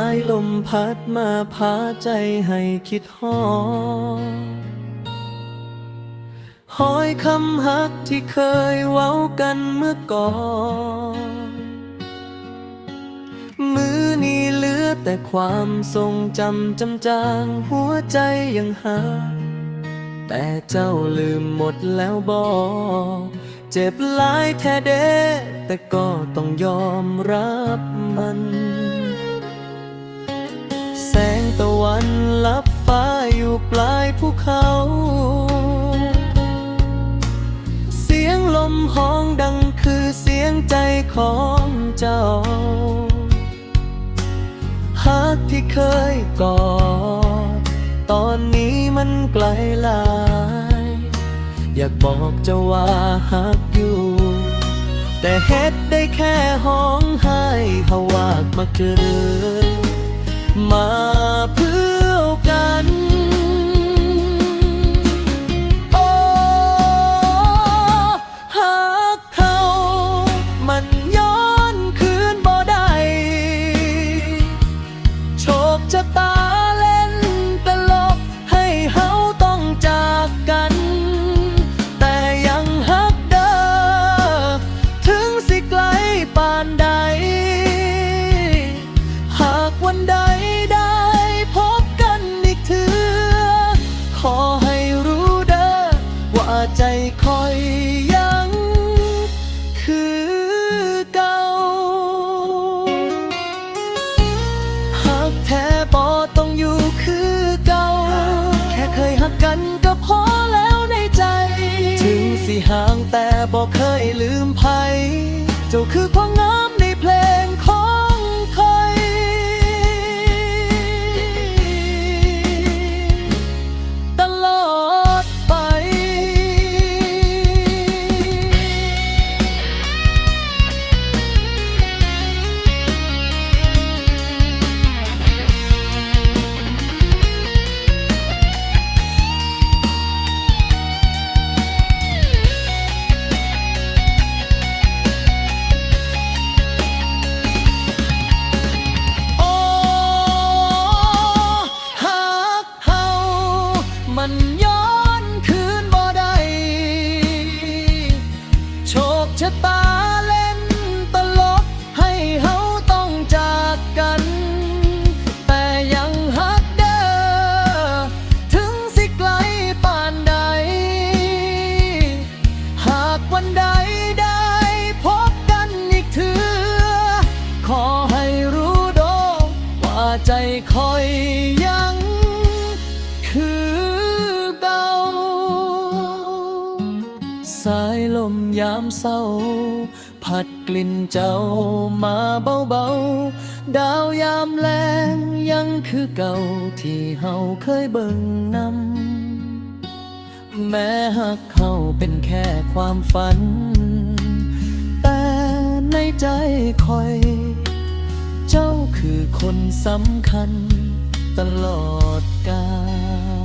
ายลมพัดมาพาใจให้คิดฮอดหอยคำฮักที่เคยเว้ากันเมื่อก่อน มือนี้เหลือแต่ความทรงจำจำจางหัวใจยังหา แต่เจ้าลืมหมดแล้วบอกเจ็บหลายแท้เด้แต่ก็ต้องยอมรับมัน ปลายภูเขา เสียงลมห้องดังคือเสียงใจของเจ้าฮักที่เคยกอด ตอนนี้มันไกลลาย อยากบอกเจ้าว่าฮักอยู่ แต่เฮ็ดได้แค่ห้องไห้ฮาวากมาเกินมาเพื่ ว่าใจคอยยังคือเก่าหากแท้บอต้องอยู่คือเก่า แค่เคยหักกันก็พอแล้วในใจ ถึงสิห่างแต่บอกเคยลืมภัยเจ้าคือความงามใน มันย้อนคืนบ่ได้โชคชะตาเล่นตลกให้เฮาต้องจากกัน แต่ยังฮักเด้อถึงสิไกลปานใด หากวันใดได้พบกันอีกเถือ ขอให้รู้โดว่าใจคอย ลมยามเศร้าพัดกลิ่นเจ้ามาเบาๆ ดาวยามแลงยังคือเก่าที่เฮาเคยเบิ่งนำแม้หักเขาเป็นแค่ความฝัน แต่ในใจคอย เจ้าคือคนสำคัญตลอดกาล